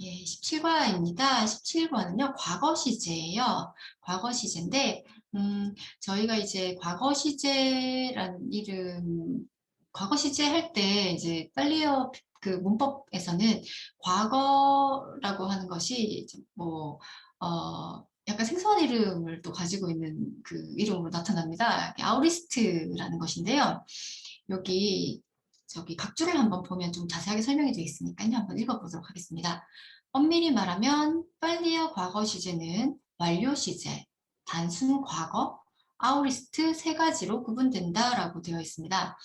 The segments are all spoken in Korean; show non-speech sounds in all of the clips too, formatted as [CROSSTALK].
예, 17과입니다. 17과는요, 과거 시제예요. 과거 시제인데, 음, 저희가 이제 과거 시제라는 이름, 과거 시제 할 때 이제 빨리어 그 문법에서는 과거라고 하는 것이 뭐, 어, 약간 생소한 이름을 또 가지고 있는 그 이름으로 나타납니다. 아우리스트라는 것인데요. 여기 저기 각주를 한번 보면 좀 자세하게 설명이 되어 있으니까요. 한번 읽어보도록 하겠습니다. 엄밀히 말하면 빨리어 과거 시제는 완료 시제, 단순 과거, 아우리스트 세 가지로 구분된다라고 되어 있습니다.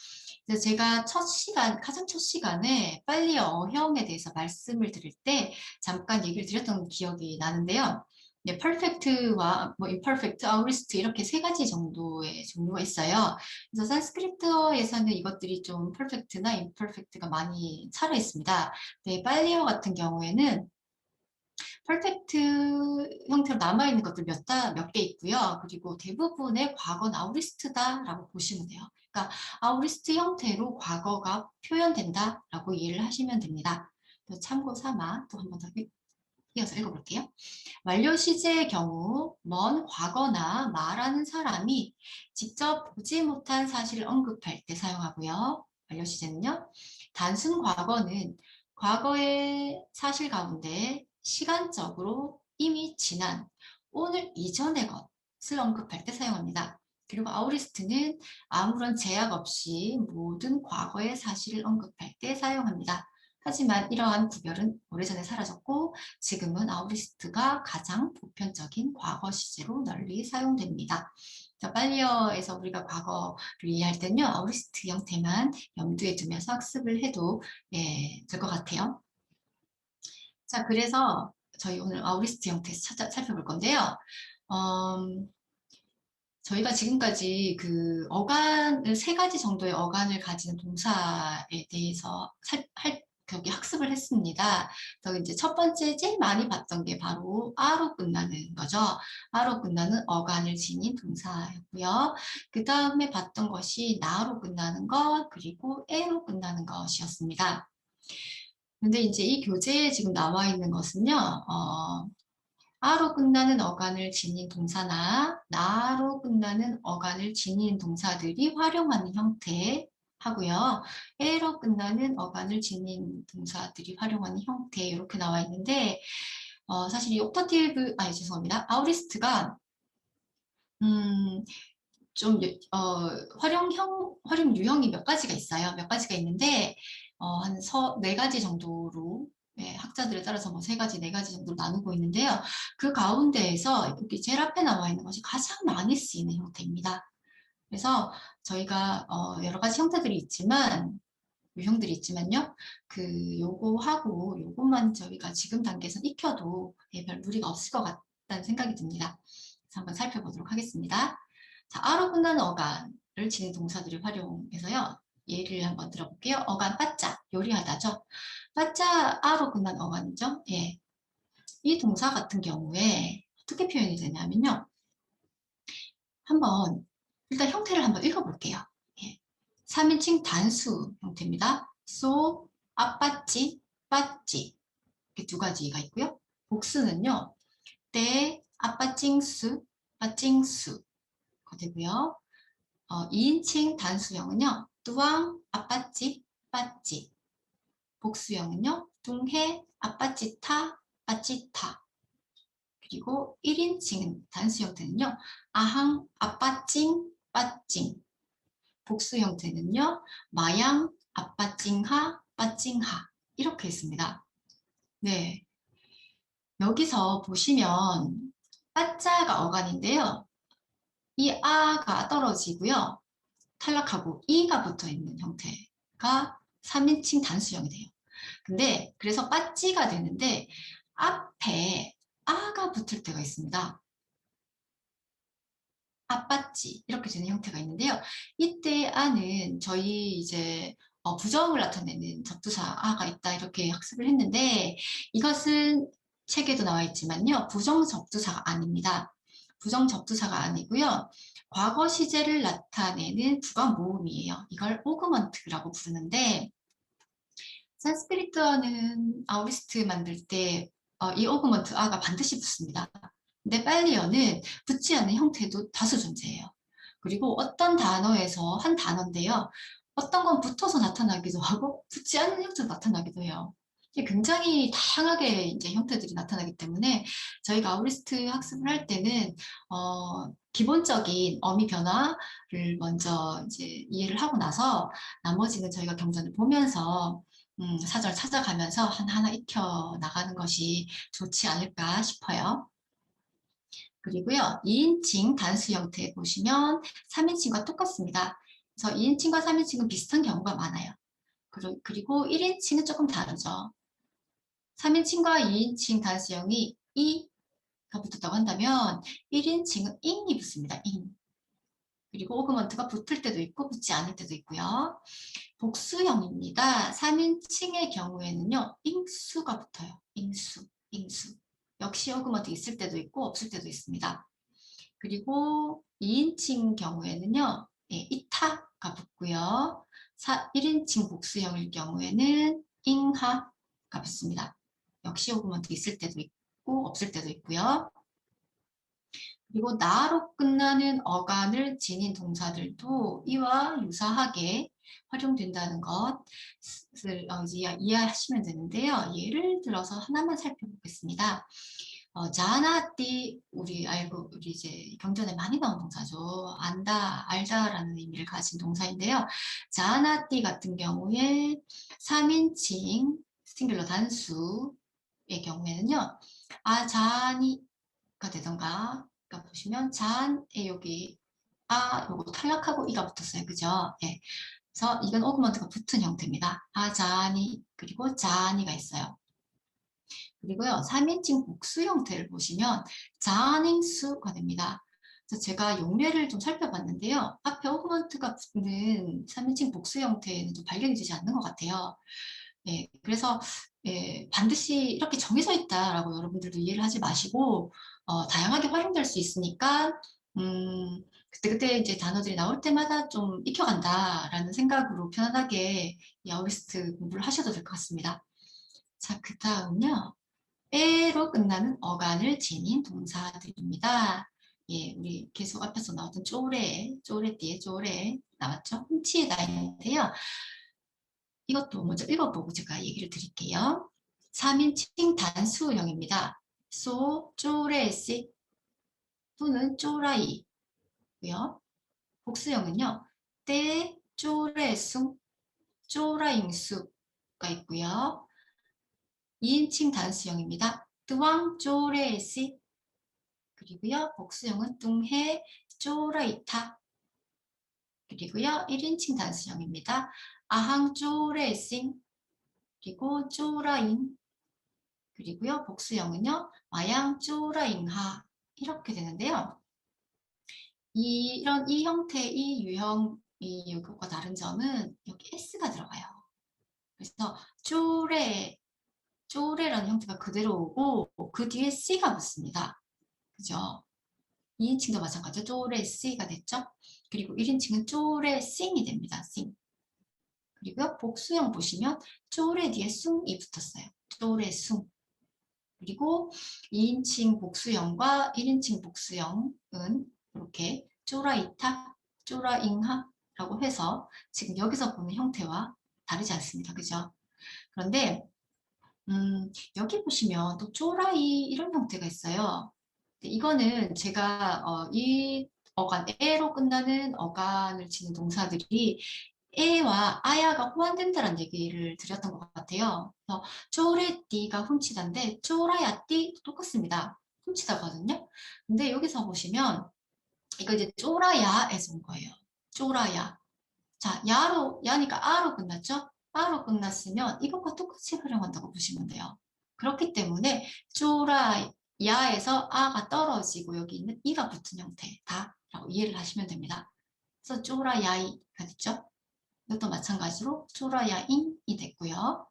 그래서 제가 첫 시간, 가장 첫 시간에 빨리어 어형에 대해서 말씀을 드릴 때 잠깐 얘기를 드렸던 기억이 나는데요. 네, perfect와 뭐 imperfect, aorist 이렇게 세 가지 정도의 종류가 있어요. 그래서 산스크리트어에서는 이것들이 좀 perfect나 imperfect가 많이 차려 있습니다. 네, 빨리어 같은 경우에는 퍼펙트 형태로 남아있는 것들 몇, 몇 개 있고요. 그리고 대부분의 과거는 아우리스트다라고 보시면 돼요. 그러니까 아우리스트 형태로 과거가 표현된다라고 이해를 하시면 됩니다. 참고 삼아 또 한 번 더 이어서 읽어볼게요. 완료 시제의 경우 먼 과거나 말하는 사람이 직접 보지 못한 사실을 언급할 때 사용하고요. 완료 시제는요. 단순 과거는 과거의 사실 가운데 시간적으로 이미 지난 오늘 이전의 것을 언급할 때 사용합니다. 그리고 아우리스트는 아무런 제약 없이 모든 과거의 사실을 언급할 때 사용합니다. 하지만 이러한 구별은 오래전에 사라졌고 지금은 아우리스트가 가장 보편적인 과거 시제로 널리 사용됩니다. 빨리어에서 우리가 과거를 이해할 때는요, 아우리스트 형태만 염두에 두면서 학습을 해도 예, 될 것 같아요. 자, 그래서 저희 오늘 아우리스트 형태 찾아, 살펴볼 건데요. 음, 저희가 지금까지 그 어간, 세 가지 정도의 어간을 가지는 동사에 대해서 살, 할, 여기 학습을 했습니다. 그래서 이제 첫 번째 제일 많이 봤던 게 바로 아로 끝나는 거죠. 아로 끝나는 어간을 지닌 동사였고요. 그 다음에 봤던 것이 나로 끝나는 것, 그리고 에로 끝나는 것이었습니다. 근데 이제 이 교재에 지금 나와 있는 것은요, 어, 아로 끝나는 어간을 지닌 동사나 나로 끝나는 어간을 지닌 동사들이 활용하는 형태 하고요. 에로 끝나는 어간을 지닌 동사들이 활용하는 형태 이렇게 나와 있는데 어, 사실 이 옵터티브 아니 죄송합니다. 아우리스트가 음, 좀 어, 활용형 활용 유형이 몇 가지가 있어요. 몇 가지가 있는데 어, 한 서, 네 가지 정도로 네, 학자들에 따라서 뭐 세 가지, 네 가지 정도로 나누고 있는데요. 그 가운데에서 여기 제일 앞에 나와 있는 것이 가장 많이 쓰이는 형태입니다. 그래서 저희가 어, 여러 가지 형태들이 있지만 유형들이 있지만요. 그 요거하고 요것만 저희가 지금 단계에서 익혀도 예, 별 무리가 없을 것 같다는 생각이 듭니다. 그래서 한번 살펴보도록 하겠습니다. 자, 아로 끝나는 어간을 지닌 동사들을 활용해서요. 예를 한번 들어볼게요. 어간 빠짜, 요리하다죠. 빠짜 아로 끝난 어간이죠. 예. 이 동사 같은 경우에 어떻게 표현이 되냐면요. 한번 일단 형태를 한번 읽어볼게요. 예. 3인칭 단수 형태입니다. so, 아빠찌, 빠찌 이렇게 두 가지가 있고요. 복수는요. 때, 아빠찡수, 빠찡수가 되고요. 어, 2인칭 단수형은요. 뚜왕, 아빠찌, 빠찌. 복수형은요. 둥해, 아빠찌타, 빠찌타. 그리고 1인칭 단수 형태는요. 아항, 아빠찡, 빠찡. 복수 형태는요. 마양, 아빠찡하, 빠찡하. 이렇게 있습니다. 네. 여기서 보시면 빠자가 어간인데요. 이 아가 떨어지고요. 탈락하고 이가 붙어 있는 형태가 3인칭 단수형이 돼요. 근데 그래서 빠찌가 되는데 앞에 아가 붙을 때가 있습니다. 아빠찌 이렇게 되는 형태가 있는데요. 이때 아는 저희 이제 어, 부정을 나타내는 접두사 아가 있다 이렇게 학습을 했는데 이것은 책에도 나와 있지만요. 부정 접두사가 아닙니다. 부정 접두사가 아니고요. 과거 시제를 나타내는 부관 모음이에요. 이걸 오그먼트라고 부르는데 산스크리트어는 아우리스트 만들 때 어, 이 오그먼트 아가 반드시 붙습니다. 근데 빨리어는 붙지 않는 형태도 다수 존재해요. 그리고 어떤 단어에서 한 단어인데요. 어떤 건 붙어서 나타나기도 하고 붙지 않는 형태로 나타나기도 해요. 굉장히 다양하게 이제 형태들이 나타나기 때문에 저희가 아우리스트 학습을 할 때는 어, 기본적인 어미 변화를 먼저 이제 이해를 하고 나서 나머지는 저희가 경전을 보면서 음, 사전을 찾아가면서 하나하나 익혀 나가는 것이 좋지 않을까 싶어요. 그리고요, 2인칭 단수 형태 보시면 3인칭과 똑같습니다. 그래서 2인칭과 3인칭은 비슷한 경우가 많아요. 그리고 1인칭은 조금 다르죠. 3인칭과 2인칭 단수형이 이가 붙었다고 한다면 1인칭은 ing이 붙습니다. ing. 그리고 오그먼트가 붙을 때도 있고 붙지 않을 때도 있고요. 복수형입니다. 3인칭의 경우에는요. ing수가 붙어요. ing수. 역시 오그먼트 있을 때도 있고 없을 때도 있습니다. 그리고 2인칭 경우에는요. 예, 이타가 붙고요. 1인칭 복수형일 경우에는 ing하가 붙습니다. 역시 오그먼트 있을 때도 있고 없을 때도 있고요. 그리고 나로 끝나는 어간을 지닌 동사들도 이와 유사하게 활용된다는 것을 어, 이해하시면 되는데요. 예를 들어서 하나만 살펴 보겠습니다. 어, 자나띠 우리 알고 우리 이제 경전에 많이 나온 동사죠. 안다, 알다라는 의미를 가진 동사인데요. 자나띠 같은 경우에 3인칭 싱글러 단수 의 경우에는요. 아, 잔이가 되던가 그러니까 보시면 잔에 여기 아 요거 탈락하고 이가 붙었어요. 그죠? 예. 그래서 이건 오그먼트가 붙은 형태입니다. 아, 잔이 그리고 잔이가 있어요. 그리고요. 3인칭 복수 형태를 보시면 자닝수가 됩니다. 그래서 제가 용례를 좀 살펴봤는데요. 앞에 오그먼트가 붙는 3인칭 복수 형태는 좀 발견이 되지 않는 것 같아요. 예, 그래서 예, 반드시 이렇게 정해져 있다라고 여러분들도 이해를 하지 마시고 어, 다양하게 활용될 수 있으니까 음, 그때그때 이제 단어들이 나올 때마다 좀 익혀간다라는 생각으로 편안하게 이 아우리스트 공부를 하셔도 될 것 같습니다. 자, 그 다음요. 에로 끝나는 어간을 지닌 동사들입니다. 예, 우리 계속 앞에서 나왔던 쪼레, 쪼레띠에 쪼레 나왔죠? 훔치다인데요. 이것도 먼저 읽어보고 제가 얘기를 드릴게요. 3인칭 단수형입니다. 소, 쪼레시 또는 쪼라이고요. 복수형은요. 떼, 쪼레숭, 쪼라잉수가 있고요. 2인칭 단수형입니다. 뜨왕, 쪼레시 그리고요. 복수형은 뚱해, 쪼라이타 그리고요. 1인칭 단수형입니다. 아항 쪼레싱 그리고 쪼라인 그리고요 복수형은요 마양 쪼라잉하 이렇게 되는데요. 이, 이런 이 형태, 이 유형, 이 이것과 다른 점은 여기 s가 들어가요. 그래서 쪼레, 쪼레라는 형태가 그대로 오고 그 뒤에 c가 붙습니다. 그죠? 2인칭도 마찬가지로 쪼레 c가 됐죠? 그리고 1인칭은 쪼레 싱이 됩니다. 싱. 그리고 복수형 보시면 쪼레 뒤에 숭이 붙었어요. 쪼레 숭. 그리고 2인칭 복수형과 1인칭 복수형은 이렇게 쪼라이타, 쪼라잉하라고 해서 지금 여기서 보는 형태와 다르지 않습니다. 그죠? 그런데 음, 여기 보시면 또 쪼라이 이런 형태가 있어요. 이거는 제가 어, 이 어간, 에로 끝나는 어간을 지닌 동사들이 에와 아야가 호환된다는 얘기를 드렸던 것 같아요. 쪼레띠가 훔치다인데 쪼라야띠 똑같습니다. 훔치다거든요. 근데 여기서 보시면 이거 이제 쪼라야에서 온 거예요. 쪼라야. 자, 야로, 야니까 아로 끝났죠? 아로 끝났으면 이것과 똑같이 활용한다고 보시면 돼요. 그렇기 때문에 쪼라 야에서 아가 떨어지고 여기 있는 이가 붙은 형태 다라고 이해를 하시면 됩니다. 그래서 쪼라야이가 됐죠? 이것도 마찬가지로 쪼라야잉이 됐고요.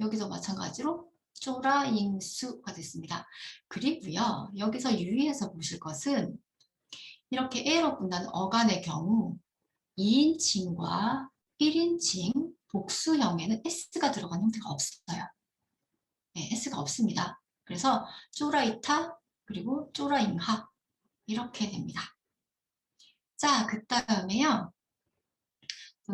여기도 마찬가지로 쪼라잉수가 됐습니다. 그리고요. 여기서 유의해서 보실 것은 이렇게 에로 끝나는 어간의 경우 2인칭과 1인칭 복수형에는 s가 들어간 형태가 없어요. 네, s가 없습니다. 그래서 쪼라이타 그리고 쪼라잉하 이렇게 됩니다. 자, 그 다음에요.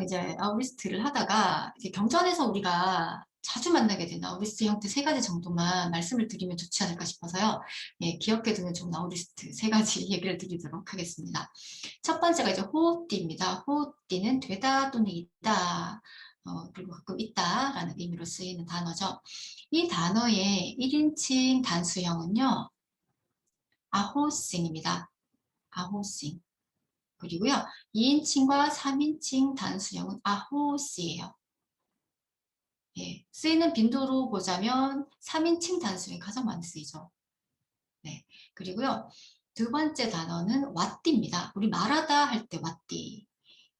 이제 아우리스트를 하다가 이제 경전에서 우리가 자주 만나게 되는 아우리스트 형태 세 가지 정도만 말씀을 드리면 좋지 않을까 싶어서요. 예, 기억해 두는 좋은 아우리스트 세 가지 [LAUGHS] 얘기를 드리도록 하겠습니다. 첫 번째가 이제 호띠입니다. 호띠는 되다 또는 있다. 어, 그리고 가끔 있다라는 의미로 쓰이는 단어죠. 이 단어의 1인칭 단수형은요. 아호싱입니다. 아호싱. 그리고요. 2인칭과 3인칭 단수형은 아호시예요. 예, 쓰이는 빈도로 보자면 3인칭 단수형이 가장 많이 쓰이죠. 네, 그리고요. 두 번째 단어는 왓띠입니다. 우리 말하다 할 때 왓띠.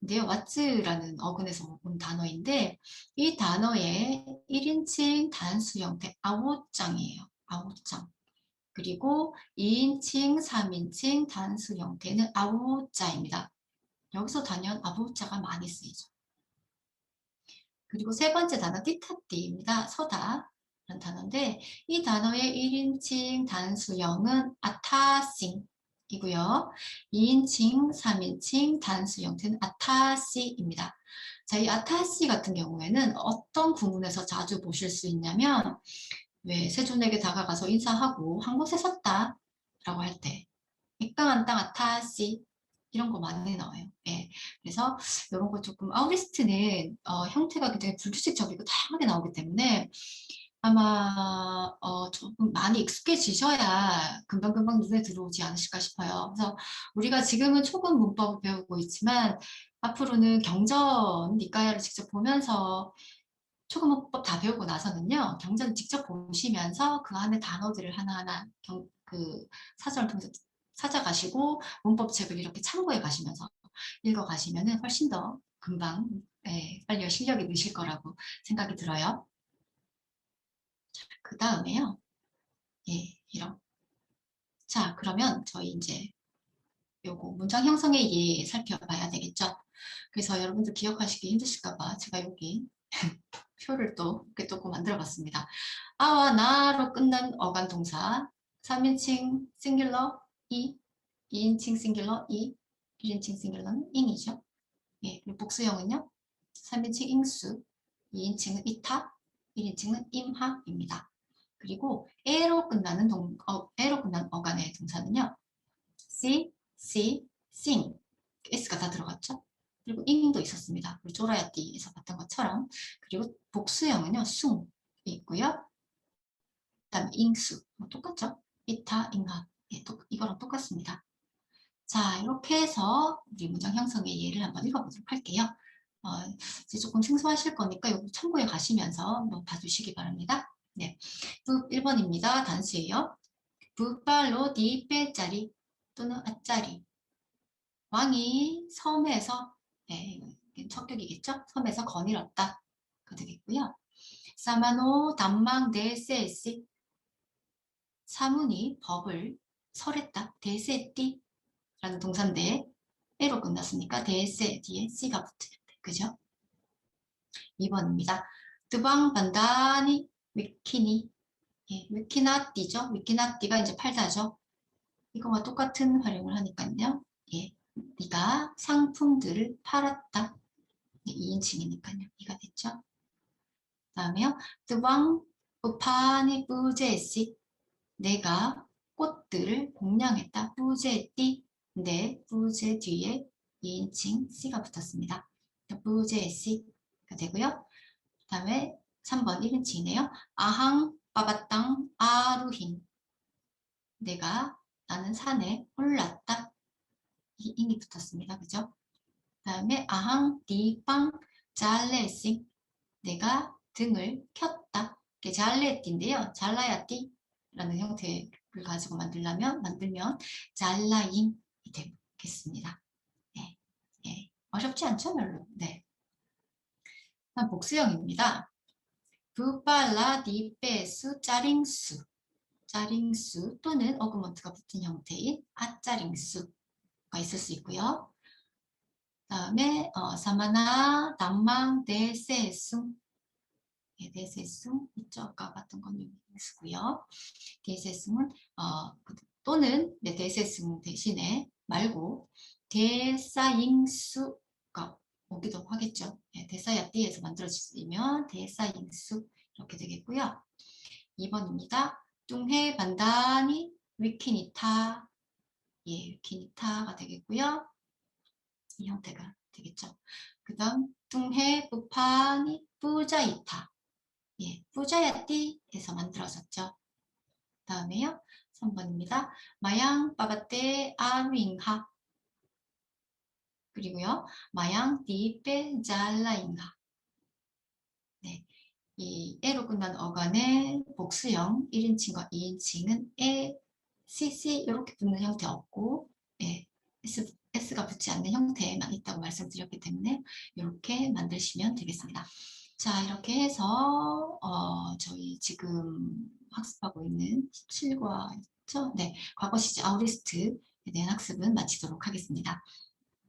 인데요, 왓츠라는 어근에서 온 단어인데 이 단어의 1인칭 단수 형태 아오짱이에요. 아오짱. 그리고 2인칭, 3인칭 단수 형태는 아오자입니다. 여기서 단연 아보자가 많이 쓰이죠. 그리고 세 번째 단어 띠타띠입니다. 서다 라는 단어인데 이 단어의 1인칭 단수형은 아타싱 이고요. 2인칭, 3인칭 단수 형태는 아타시입니다. 자, 이 아타시 같은 경우에는 어떤 구문에서 자주 보실 수 있냐면 왜 세존에게 다가가서 인사하고 한 곳에 섰다 라고 할때 액당한 땅 아타시 이런 거 많이 나와요. 예. 그래서 이런 거 조금 아우리스트는 어, 형태가 굉장히 불규칙적이고 다양하게 나오기 때문에 아마 어, 조금 많이 익숙해지셔야 금방금방 눈에 들어오지 않으실까 싶어요. 그래서 우리가 지금은 초급 문법을 배우고 있지만 앞으로는 경전 니까야를 직접 보면서 초급 문법 다 배우고 나서는요 경전 직접 보시면서 그 안에 단어들을 하나하나 경, 그 사전을 통해서 찾아가시고 문법책을 이렇게 참고해 가시면서 읽어 가시면 훨씬 더 금방 예, 빨리 실력이 느실 거라고 생각이 들어요. 그 다음에요. 예, 이런. 자, 그러면 저희 이제 요거 문장 형성의 예 살펴봐야 되겠죠. 그래서 여러분들 기억하시기 힘드실까봐 제가 여기 [LAUGHS] 표를 또 이렇게 또 만들어 봤습니다. 아와 나로 끝난 어간 동사 3인칭 싱귤러 이 2인칭 싱귤러 이 1인칭 싱귤러는 ing이죠. 예, 그리고 복수형은요. 3인칭 ing수 2인칭은 이타 1인칭은 임하입니다. 그리고 에로 끝나는 동, 어, 에로 끝난 어간의 동사는요. see, see, sing. s가 다 들어갔죠. 그리고 ing도 있었습니다. 우리 조라야띠에서 봤던 것처럼. 그리고 복수형은요. 숭이 있고요. 그 다음에 ing수. 뭐 똑같죠? 이타, 잉하. 예, 또, 이거랑 똑같습니다. 자, 이렇게 해서 우리 문장 형성의 예를 한번 읽어보도록 할게요. 어, 이제 조금 생소하실 거니까 이거 참고해 가시면서 한번 봐주시기 바랍니다. 네, 1번입니다. 단수예요. 북발로 디빼짜리 또는 아짜리 왕이 섬에서 네, 척격이겠죠? 섬에서 거닐었다. 그 되겠고요. 사마노 담망 데세시 사문이 법을 설했다. 데세띠 라는 동사인데 에로 끝났으니까 데세 뒤에 C가 붙어요. 그죠? 2번입니다. 드방 반다니 위키니 예, 위키나띠죠. 위키나띠가 이제 팔다죠. 이거와 똑같은 활용을 하니까요. 예, 네가 상품들을 팔았다. 예, 2인칭이니까요. 이가 됐죠. 다음에요. 드방 우파니 부제시 내가 꽃들을 공양했다. 부제띠 네, 부제 뒤에 2인칭 C가 붙었습니다. 부제시가 되고요. 그 다음에 3번 1인칭이네요. 아항 빠바땅 아루힌 내가 나는 산에 올랐다. 이 인이 붙었습니다. 그죠? 그 다음에 아항 디빵 잘레싱 내가 등을 켰다. 이게 잘레띠인데요. 잘라야띠 라는 형태를 가지고 만들려면 만들면 잘라잉이 되겠습니다. 어렵지 않죠, 별로. 네. 다음 복수형입니다. 부발라 디페스 짜링수 짜링수 또는 어그먼트가 붙은 형태인 아짜링수가 있을 수 있고요. 다음에 어, 사마나 남망 데세숭 예, 데세숭 있죠? 아까 봤던 건 여기고요. 데세숭은 어, 그- 또는 네, 데세숭 대신에 말고 대사잉수가 오기도 하겠죠. 예, 대사야띠에서 만들어지면 대사잉수 이렇게 되겠고요. 2번입니다. 뚱해 반다니 위키니타 예, 위키니타가 되겠고요. 이 형태가 되겠죠. 그 다음 뚱해 부파니 뿌자이타 예, 뿌자야띠에서 만들어졌죠. 다음에요. 3번입니다. 마양 빠바떼 아루잉하 그리고요. 마양 디페 잘라잉하 네, 이 에로 끝난 어간의 복수형 1인칭과 2인칭은 에, cc 이렇게 붙는 형태 없고 예, s, s가 붙지 않는 형태만 있다고 말씀드렸기 때문에 이렇게 만드시면 되겠습니다. 자 이렇게 해서 어, 저희 지금 학습하고 있는 17과죠? 네, 과거 시제 아우리스트에 대한 학습은 마치도록 하겠습니다.